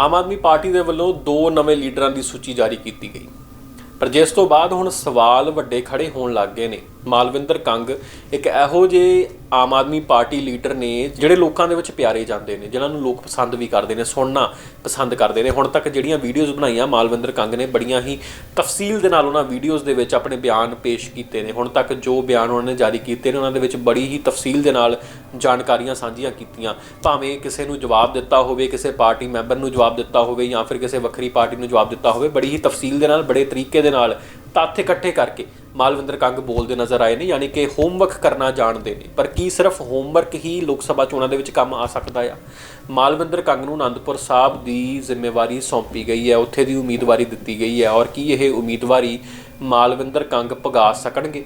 ਆਮ Aadmi party ਦੇ ਵੱਲੋਂ ਦੋ ਨਵੇਂ ਲੀਡਰਾਂ ਦੀ ਸੂਚੀ ਜਾਰੀ ਕੀਤੀ ਗਈ। ਪਰ ਜਿਸ ਤੋਂ ਬਾਅਦ ਹੁਣ ਸਵਾਲ ਵੱਡੇ ਖੜੇ ਹੋਣ ਲੱਗ ਗਏ ਨੇ। ਮਾਲਵਿੰਦਰ ਕੰਗ ਇੱਕ ਇਹੋ ਜਿਹੇ ਆਮ ਆਦਮੀ ਪਾਰਟੀ ਲੀਡਰ ਨੇ ਜਿਹੜੇ ਲੋਕਾਂ ਦੇ ਵਿੱਚ ਪਿਆਰੇ ਜਾਂਦੇ ਨੇ, ਜਿਨ੍ਹਾਂ ਨੂੰ ਲੋਕ ਪਸੰਦ ਵੀ ਕਰਦੇ ਨੇ, ਸੁਣਨਾ ਪਸੰਦ ਕਰਦੇ ਨੇ। ਹੁਣ ਤੱਕ ਜਿਹੜੀਆਂ ਵੀਡੀਓਜ਼ ਬਣਾਈਆਂ ਮਾਲਵਿੰਦਰ ਕੰਗ ਨੇ, ਬੜੀਆਂ ਹੀ ਤਫਸੀਲ ਦੇ ਨਾਲ ਉਹਨਾਂ ਵੀਡੀਓਜ਼ ਦੇ ਵਿੱਚ ਆਪਣੇ ਬਿਆਨ ਪੇਸ਼ ਕੀਤੇ ਨੇ। ਹੁਣ ਤੱਕ ਜੋ ਬਿਆਨ ਉਹਨਾਂ ਨੇ ਜਾਰੀ ਕੀਤੇ ਨੇ, ਉਹਨਾਂ ਦੇ ਵਿੱਚ ਬੜੀ ਹੀ ਤਫਸੀਲ ਦੇ ਨਾਲ ਜਾਣਕਾਰੀਆਂ ਸਾਂਝੀਆਂ ਕੀਤੀਆਂ। ਭਾਵੇਂ ਕਿਸੇ ਨੂੰ ਜਵਾਬ ਦਿੱਤਾ ਹੋਵੇ, ਕਿਸੇ ਪਾਰਟੀ ਮੈਂਬਰ ਨੂੰ ਜਵਾਬ ਦਿੱਤਾ ਹੋਵੇ ਜਾਂ ਫਿਰ ਕਿਸੇ ਵੱਖਰੀ ਪਾਰਟੀ ਨੂੰ ਜਵਾਬ ਦਿੱਤਾ ਹੋਵੇ, ਬੜੀ ਹੀ ਤਫਸੀਲ ਦੇ ਨਾਲ, ਬੜੇ ਤਰੀਕੇ ਦੇ ਨਾਲ ਤੱਥ ਇਕੱਠੇ ਕਰਕੇ ਮਾਲਵਿੰਦਰ ਕੰਗ ਬੋਲਦੇ ਨਜ਼ਰ ਆਏ ਨੇ, ਯਾਨੀ ਕਿ ਹੋਮਵਰਕ ਕਰਨਾ ਜਾਣਦੇ ਨੇ। ਪਰ ਕੀ ਸਿਰਫ ਹੋਮਵਰਕ ਹੀ ਲੋਕ ਸਭਾ ਚੋਣਾਂ ਦੇ ਵਿੱਚ ਕੰਮ ਆ ਸਕਦਾ ਆ? ਮਾਲਵਿੰਦਰ ਕੰਗ ਨੂੰ ਆਨੰਦਪੁਰ ਸਾਹਿਬ ਦੀ ਜ਼ਿੰਮੇਵਾਰੀ ਸੌਂਪੀ ਗਈ ਹੈ, ਉੱਥੇ ਦੀ ਉਮੀਦਵਾਰੀ ਦਿੱਤੀ ਗਈ ਹੈ, ਔਰ ਕੀ ਇਹ ਉਮੀਦਵਾਰੀ ਮਾਲਵਿੰਦਰ ਕੰਗ ਭਗਾ ਸਕਣਗੇ?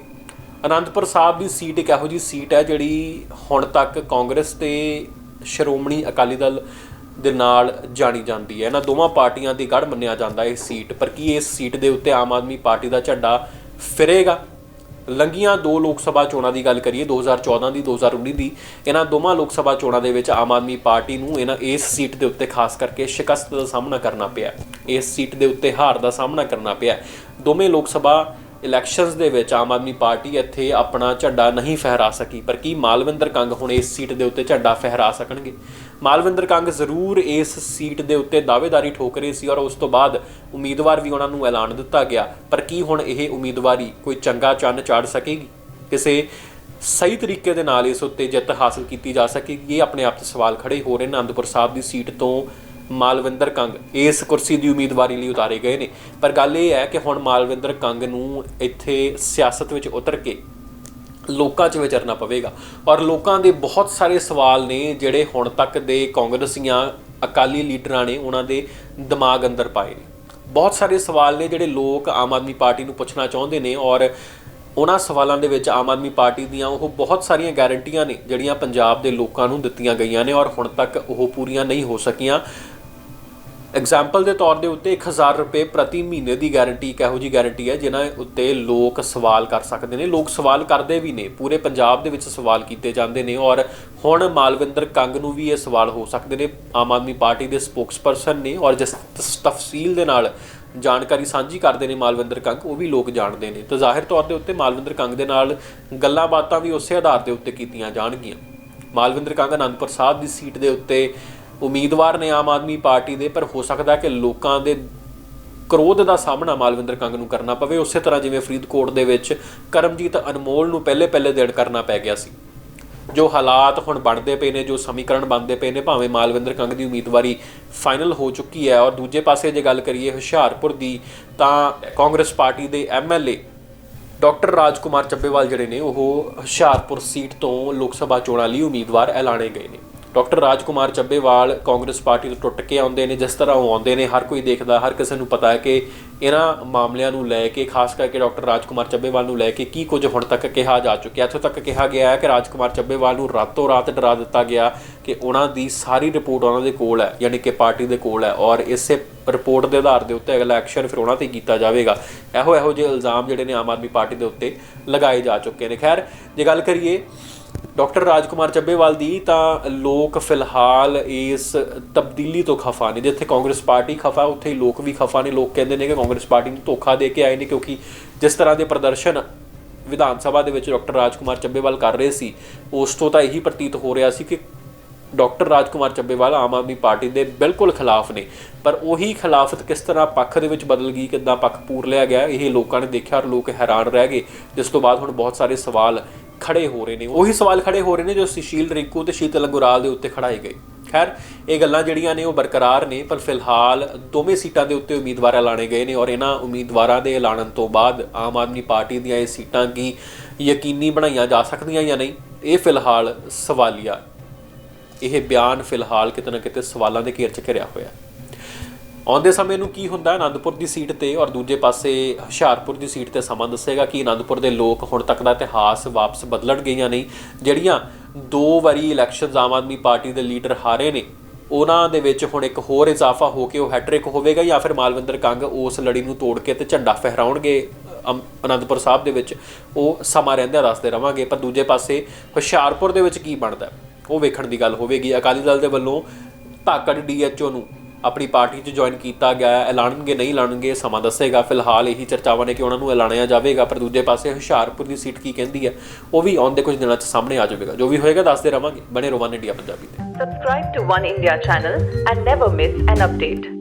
ਅਨੰਦਪੁਰ ਸਾਹਿਬ ਦੀ ਸੀਟ ਇੱਕ ਇਹੋ ਜੀ ਸੀਟ ਹੈ ਜਿਹੜੀ ਹੁਣ ਤੱਕ ਕਾਂਗਰਸ ਤੇ ਸ਼੍ਰੋਮਣੀ ਅਕਾਲੀ ਦਲ ਦੇ ਨਾਲ ਜਾਣੀ ਜਾਂਦੀ ਹੈ। ਇਹਨਾਂ ਦੋਵਾਂ ਪਾਰਟੀਆਂ ਦੀ ਗੜ ਮੰਨਿਆ ਜਾਂਦਾ ਇਹ ਸੀਟ, ਪਰ ਕੀ ਇਸ ਸੀਟ ਦੇ ਉੱਤੇ ਆਮ ਆਦਮੀ ਪਾਰਟੀ ਦਾ ਝੰਡਾ ਫਿਰੇਗਾ? ਲੰਗੀਆਂ ਦੋ ਲੋਕ ਸਭਾ ਚੋਣਾਂ ਦੀ ਗੱਲ ਕਰੀਏ 2014 ਦੀ 2019 ਦੀ, ਇਹਨਾਂ ਦੋਵਾਂ ਲੋਕ ਸਭਾ ਚੋਣਾਂ ਦੇ ਵਿੱਚ ਆਮ ਆਦਮੀ ਪਾਰਟੀ ਨੂੰ ਇਹਨਾਂ ਇਸ ਸੀਟ ਦੇ ਉੱਤੇ ਖਾਸ ਕਰਕੇ ਸ਼ਿਕਸਤ ਦਾ ਸਾਹਮਣਾ ਕਰਨਾ ਪਿਆ। ਇਸ ਸੀਟ ਦੇ ਉੱਤੇ ਹਾਰ ਦਾ ਸਾਹਮਣਾ ਕਰਨਾ ਪਿਆ। ਦੋਵੇਂ ਲੋਕ ਸਭਾ ਇਲੈਕਸ਼ਨਸ ਦੇ ਵਿੱਚ ਆਮ ਆਦਮੀ ਪਾਰਟੀ ਇੱਥੇ ਆਪਣਾ ਝੰਡਾ ਨਹੀਂ ਫਹਿਰਾ ਸਕੀ, ਪਰ ਕੀ ਮਾਲਵਿੰਦਰ ਕੰਗ ਹੁਣ ਇਸ ਸੀਟ ਦੇ ਉੱਤੇ ਝੰਡਾ ਫਹਿਰਾ ਸਕਣਗੇ? ਮਾਲਵਿੰਦਰ ਕੰਗ ਜ਼ਰੂਰ ਇਸ ਸੀਟ ਦੇ ਉੱਤੇ ਦਾਅਵੇਦਾਰੀ ਠੋਕ ਰਹੇ ਸੀ ਔਰ ਉਸ ਤੋਂ ਬਾਅਦ ਉਮੀਦਵਾਰ ਵੀ ਉਹਨਾਂ ਨੂੰ ਐਲਾਨ ਦਿੱਤਾ ਗਿਆ। ਪਰ ਕੀ ਹੁਣ ਇਹ ਉਮੀਦਵਾਰੀ ਕੋਈ ਚੰਗਾ ਚੰਨ ਚਾੜ ਸਕੇਗੀ? ਕਿਸੇ ਸਹੀ ਤਰੀਕੇ ਦੇ ਨਾਲ ਇਸ ਉੱਤੇ ਜਿੱਤ ਹਾਸਲ ਕੀਤੀ ਜਾ ਸਕੇਗੀ? ਇਹ ਆਪਣੇ ਆਪ ਤੇ ਸਵਾਲ ਖੜੇ ਹੋ ਰਹੇ ਨੇ ਅਨੰਦਪੁਰ ਸਾਹਿਬ ਦੀ ਸੀਟ ਤੋਂ ਮਾਲਵਿੰਦਰ ਕੰਗ ਇਸ ਕੁਰਸੀ ਦੀ ਉਮੀਦਵਾਰੀ ਲਈ ਉਤਾਰੇ ਗਏ ਨੇ। ਪਰ ਗੱਲ ਇਹ ਹੈ ਕਿ ਹੁਣ ਮਾਲਵਿੰਦਰ ਕੰਗ ਨੂੰ ਇੱਥੇ ਸਿਆਸਤ ਵਿੱਚ ਉਤਰ ਕੇ ਲੋਕਾਂ 'ਚ ਵਿਚਰਨਾ ਪਵੇਗਾ। ਔਰ ਲੋਕਾਂ ਦੇ ਬਹੁਤ ਸਾਰੇ ਸਵਾਲ ਨੇ ਜਿਹੜੇ ਹੁਣ ਤੱਕ ਦੇ ਕਾਂਗਰਸੀਆਂ ਅਕਾਲੀ ਲੀਡਰਾਂ ਨੇ ਉਹਨਾਂ ਦੇ ਦਿਮਾਗ ਅੰਦਰ ਪਾਏ ਨੇ। ਬਹੁਤ ਸਾਰੇ ਸਵਾਲ ਨੇ ਜਿਹੜੇ ਲੋਕ ਆਮ ਆਦਮੀ ਪਾਰਟੀ ਨੂੰ ਪੁੱਛਣਾ ਚਾਹੁੰਦੇ ਨੇ ਔਰ ਉਹਨਾਂ ਸਵਾਲਾਂ ਦੇ ਵਿੱਚ ਆਮ ਆਦਮੀ ਪਾਰਟੀ ਦੀਆਂ ਉਹ ਬਹੁਤ ਸਾਰੀਆਂ ਗਾਰੰਟੀਆਂ ਨੇ ਜਿਹੜੀਆਂ ਪੰਜਾਬ ਦੇ ਲੋਕਾਂ ਨੂੰ ਦਿੱਤੀਆਂ ਗਈਆਂ ਨੇ ਔਰ ਹੁਣ ਤੱਕ ਉਹ ਪੂਰੀਆਂ ਨਹੀਂ ਹੋ ਸਕੀਆਂ। ਐਗਜ਼ਾਮਪਲ ਦੇ ਤੌਰ ਦੇ ਉੱਤੇ 1000 ਰੁਪਏ ਪ੍ਰਤੀ ਮਹੀਨੇ ਦੀ ਗਾਰੰਟੀ ਇੱਕ ਇਹੋ ਜੀ ਗਾਰੰਟੀ ਹੈ, ਜਿਨ੍ਹਾਂ ਉੱਤੇ ਲੋਕ ਸਵਾਲ ਕਰ ਸਕਦੇ ਨੇ। ਲੋਕ ਸਵਾਲ ਕਰਦੇ ਵੀ ਨੇ, ਪੂਰੇ ਪੰਜਾਬ ਦੇ ਵਿੱਚ ਸਵਾਲ ਕੀਤੇ ਜਾਂਦੇ ਨੇ ਔਰ ਹੁਣ ਮਾਲਵਿੰਦਰ ਕੰਗ ਨੂੰ ਵੀ ਇਹ ਸਵਾਲ ਹੋ ਸਕਦੇ ਨੇ। ਆਮ ਆਦਮੀ ਪਾਰਟੀ ਦੇ ਸਪੋਕਸਪਰਸਨ ਨੇ ਔਰ ਜਿਸ ਤਫਸੀਲ ਦੇ ਨਾਲ ਜਾਣਕਾਰੀ ਸਾਂਝੀ ਕਰਦੇ ਨੇ ਮਾਲਵਿੰਦਰ ਕੰਗ, ਉਹ ਵੀ ਲੋਕ ਜਾਣਦੇ ਨੇ। ਤਾਂ ਜ਼ਾਹਿਰ ਤੌਰ ਦੇ ਉੱਤੇ ਮਾਲਵਿੰਦਰ ਕੰਗ ਦੇ ਨਾਲ ਗੱਲਾਂ ਬਾਤਾਂ ਵੀ ਉਸੇ ਆਧਾਰ ਦੇ ਉੱਤੇ ਕੀਤੀਆਂ ਜਾਣਗੀਆਂ। ਮਾਲਵਿੰਦਰ ਕੰਗ ਅਨੰਦਪੁਰ ਸਾਹਿਬ ਦੀ ਸੀਟ ਦੇ ਉੱਤੇ ਉਮੀਦਵਾਰ ਨੇ ਆਮ ਆਦਮੀ ਪਾਰਟੀ ਦੇ, ਪਰ ਹੋ ਸਕਦਾ ਕਿ ਲੋਕਾਂ ਦੇ ਕ੍ਰੋਧ ਦਾ ਸਾਹਮਣਾ ਮਾਲਵਿੰਦਰ ਕੰਗ ਨੂੰ ਕਰਨਾ ਪਵੇ। ਉਸੇ ਤਰ੍ਹਾਂ ਜਿਵੇਂ ਫਰੀਦਕੋਟ ਦੇ ਵਿੱਚ ਕਰਮਜੀਤ ਅਨਮੋਲ ਨੂੰ ਪਹਿਲੇ ਪਹਿਲੇ ਦਿਨ ਕਰਨਾ ਪੈ ਗਿਆ ਸੀ। ਜੋ ਹਾਲਾਤ ਹੁਣ ਬਣਦੇ ਪਏ ਨੇ, ਜੋ ਸਮੀਕਰਨ ਬਣਦੇ ਪਏ ਨੇ, ਭਾਵੇਂ ਮਾਲਵਿੰਦਰ ਕੰਗ ਦੀ ਉਮੀਦਵਾਰੀ ਫਾਈਨਲ ਹੋ ਚੁੱਕੀ ਹੈ। ਔਰ ਦੂਜੇ ਪਾਸੇ ਜੇ ਗੱਲ ਕਰੀਏ ਹੁਸ਼ਿਆਰਪੁਰ ਦੀ, ਤਾਂ ਕਾਂਗਰਸ ਪਾਰਟੀ ਦੇ ਐਮਐਲਏ ਡਾਕਟਰ ਰਾਜਕੁਮਾਰ ਚੱਬੇਵਾਲ ਜਿਹੜੇ ਨੇ, ਉਹ ਹੁਸ਼ਿਆਰਪੁਰ ਸੀਟ ਤੋਂ ਲੋਕ ਸਭਾ ਚੋਣਾਂ ਲਈ ਉਮੀਦਵਾਰ ਐਲਾਨੇ ਗਏ ਨੇ। ਡਾਕਟਰ ਰਾਜਕੁਮਾਰ ਚੱਬੇਵਾਲ ਕਾਂਗਰਸ ਪਾਰਟੀ ਤੋਂ ਟੁੱਟ ਕੇ ਆਉਂਦੇ ਨੇ, ਜਿਸ ਤਰ੍ਹਾਂ ਉਹ ਆਉਂਦੇ ਨੇ, ਹਰ ਕੋਈ ਦੇਖਦਾ, ਹਰ ਕਿਸੇ ਨੂੰ ਪਤਾ ਹੈ ਕਿ ਇਹਨਾਂ ਮਾਮਲਿਆਂ ਨੂੰ ਲੈ ਕੇ, ਖਾਸ ਕਰਕੇ ਡਾਕਟਰ ਰਾਜਕੁਮਾਰ ਚੱਬੇਵਾਲ ਨੂੰ ਲੈ ਕੇ ਕੀ ਕੁਝ ਹੁਣ ਤੱਕ ਕਿਹਾ ਜਾ ਚੁੱਕਿਆ ਇੱਥੋਂ ਤੱਕ ਕਿਹਾ ਗਿਆ ਹੈ ਕਿ ਰਾਜਕੁਮਾਰ ਚੱਬੇਵਾਲ ਨੂੰ ਰਾਤੋਂ ਰਾਤ ਡਰਾ ਦਿੱਤਾ ਗਿਆ ਕਿ ਉਹਨਾਂ ਦੀ ਸਾਰੀ ਰਿਪੋਰਟ ਉਹਨਾਂ ਦੇ ਕੋਲ ਹੈ, ਯਾਨੀ ਕਿ ਪਾਰਟੀ ਦੇ ਕੋਲ ਹੈ ਔਰ ਇਸੇ ਰਿਪੋਰਟ ਦੇ ਆਧਾਰ ਦੇ ਉੱਤੇ ਅਗਲਾ ਐਕਸ਼ਨ ਫਿਰ ਉਹਨਾਂ ਤੇ ਕੀਤਾ ਜਾਵੇਗਾ। ਇਹੋ ਇਹੋ ਜਿਹੇ ਇਲਜ਼ਾਮ ਜਿਹੜੇ ਨੇ ਆਮ ਆਦਮੀ ਪਾਰਟੀ ਦੇ ਉੱਤੇ ਲਗਾਏ ਜਾ ਚੁੱਕੇ ਨੇ। ਖੈਰ, ਜੇ ਗੱਲ ਕਰੀਏ ਡਾਕਟਰ ਰਾਜਕੁਮਾਰ ਚੱਬੇਵਾਲ ਦੀ ਤਾਂ ਲੋਕ ਫਿਲਹਾਲ ਇਸ ਤਬਦੀਲੀ ਤੋਂ ਖਫਾ ਨੇ। ਜਿੱਥੇ ਕਾਂਗਰਸ ਪਾਰਟੀ ਖਫਾ, ਉੱਥੇ ਹੀ ਲੋਕ ਵੀ ਖਫਾ ਨੇ। ਲੋਕ ਕਹਿੰਦੇ ਨੇ ਕਿ ਕਾਂਗਰਸ ਪਾਰਟੀ ਨੂੰ ਧੋਖਾ ਦੇ ਕੇ ਆਏ ਨੇ ਕਿਉਂਕਿ ਜਿਸ ਤਰ੍ਹਾਂ ਦੇ ਪ੍ਰਦਰਸ਼ਨ ਵਿਧਾਨ ਸਭਾ ਦੇ ਵਿੱਚ ਡਾਕਟਰ ਰਾਜਕੁਮਾਰ ਚੱਬੇਵਾਲ ਕਰ ਰਹੇ ਸੀ, ਉਸ ਤੋਂ ਤਾਂ ਇਹੀ ਪ੍ਰਤੀਤ ਹੋ ਰਿਹਾ ਸੀ ਕਿ ਡਾਕਟਰ ਰਾਜਕੁਮਾਰ ਚੱਬੇਵਾਲ ਆਮ ਆਦਮੀ ਪਾਰਟੀ ਦੇ ਬਿਲਕੁਲ ਖਿਲਾਫ ਨੇ। ਪਰ ਉਹੀ ਖਿਲਾਫਤ ਕਿਸ ਤਰ੍ਹਾਂ ਪੱਖ ਦੇ ਵਿੱਚ ਬਦਲ ਗਈ, ਕਿੱਦਾਂ ਪੱਖ ਪੂਰ ਲਿਆ ਗਿਆ, ਇਹ ਲੋਕਾਂ ਨੇ ਦੇਖਿਆ ਔਰ ਲੋਕ ਹੈਰਾਨ ਰਹਿ ਗਏ, ਜਿਸ ਤੋਂ ਬਾਅਦ ਹੁਣ ਬਹੁਤ ਸਾਰੇ ਸਵਾਲ ਖੜੇ ਹੋ ਰਹੇ ਨੇ। ਉਹੀ ਸਵਾਲ ਖੜੇ ਹੋ ਰਹੇ ਨੇ ਜੋ ਸੁਸ਼ੀਲ ਰਿੰਕੂ ਤੇ ਸ਼ੀਤਲ ਅੰਗੁਰਾਲ ਦੇ ਉੱਤੇ ਖੜਾਏ ਗਏ। ਖੈਰ, ਇਹ ਗੱਲਾਂ ਜਿਹੜੀਆਂ ਨੇ ਉਹ ਬਰਕਰਾਰ ਨੇ, ਪਰ ਫਿਲਹਾਲ ਦੋਵੇਂ ਸੀਟਾਂ ਦੇ ਉੱਤੇ ਉਮੀਦਵਾਰ ਐਲਾਨੇ ਗਏ ਨੇ ਔਰ ਇਹਨਾਂ ਉਮੀਦਵਾਰਾਂ ਦੇ ਐਲਾਨਣ ਤੋਂ ਬਾਅਦ ਆਮ ਆਦਮੀ ਪਾਰਟੀ ਦੀਆਂ ਇਹ ਸੀਟਾਂ ਕੀ ਯਕੀਨੀ ਬਣਾਈਆਂ ਜਾ ਸਕਦੀਆਂ ਜਾਂ ਨਹੀਂ, ਇਹ ਫਿਲਹਾਲ ਸਵਾਲੀਆ ਇਹ ਬਿਆਨ ਫਿਲਹਾਲ ਕਿਤੇ ਨਾ ਕਿਤੇ ਸਵਾਲਾਂ ਦੇ ਘੇਰ 'ਚ ਘਿਰਿਆ ਹੋਇਆ। ਆਉਂਦੇ ਸਮੇਂ ਨੂੰ ਕੀ ਹੁੰਦਾ? ਅਨੰਦਪੁਰ ਦੀ ਸੀਟ ਤੇ ਔਰ ਦੂਜੇ ਪਾਸੇ ਹੁਸ਼ਿਆਰਪੁਰ ਦੀ ਸੀਟ ਤੇ ਸਮਾਂ ਦੱਸੇਗਾ ਕਿ ਅਨੰਦਪੁਰ ਦੇ ਲੋਕ ਹੁਣ ਤੱਕ ਦਾ ਇਤਿਹਾਸ ਵਾਪਸ ਬਦਲਣਗੇ ਜਾਂ ਨਹੀਂ ਜਿਹੜੀਆਂ ਦੋ ਵਾਰੀ ਇਲੈਕਸ਼ਨਸ ਆਮ ਆਦਮੀ ਪਾਰਟੀ ਦੇ ਲੀਡਰ ਹਾਰੇ ਨੇ, ਉਹਨਾਂ ਦੇ ਵਿੱਚ ਹੁਣ ਇੱਕ ਹੋਰ ਇਜ਼ਾਫਾ ਹੋ ਕੇ ਉਹ ਹੈਟ੍ਰਿਕ ਹੋਵੇਗਾ ਜਾਂ ਫਿਰ ਮਾਲਵਿੰਦਰ ਕੰਗ ਉਸ ਲੜੀ ਨੂੰ ਤੋੜ ਕੇ ਤੇ ਝੰਡਾ ਫਹਿਰਾਉਣਗੇ। ਅਮ- ਅਨੰਦਪੁਰ ਸਾਹਿਬ ਦੇ ਵਿੱਚ ਉਹ ਸਮਾਂ ਰਹਿੰਦਿਆਂ ਦੱਸਦੇ ਰਵਾਂਗੇ। ਪਰ ਦੂਜੇ ਪਾਸੇ ਹੁਸ਼ਿਆਰਪੁਰ ਦੇ ਵਿੱਚ ਕੀ ਬਣਦਾ? ਉਹ ਵੇਖਣ ਦੀ ਗੱਲ ਹੋਵੇਗੀ। ਅਕਾਲੀ ਦਲ ਦੇ ਵੱਲੋਂ ਧਾਕੜ ਡੀਐਚਓ ਨੂੰ ਆਪਣੀ ਪਾਰਟੀ 'ਚ ਜੁਆਇਨ ਕੀਤਾ ਗਿਆ ਹੈ। ਐਲਾਨਣਗੇ, ਨਹੀਂ ਐਲਾਨਣਗੇ ਸਮਾਂ ਦੱਸੇਗਾ। ਫਿਲਹਾਲ ਇਹੀ ਚਰਚਾਵਾਂ ਨੇ ਕਿ ਉਹਨਾਂ ਨੂੰ ਐਲਾਨਿਆ ਜਾਵੇਗਾ, ਪਰ ਦੂਜੇ ਪਾਸੇ ਹੁਸ਼ਿਆਰਪੁਰ ਦੀ ਸੀਟ ਕੀ ਕਹਿੰਦੀ ਹੈ, ਉਹ ਵੀ ਆਉਣ ਦੇ ਕੁਝ ਦਿਨਾਂ 'ਚ ਸਾਹਮਣੇ ਆ ਜਾਵੇਗਾ। ਜੋ ਵੀ ਹੋਏਗਾ, ਦੱਸਦੇ ਰਵਾਂਗੇ। ਬਣੇ ਰੋਵਾਨ ਇੰਡੀਆ ਪੰਜਾਬੀ ਤੇ। Subscribe to One India channel and never miss an update.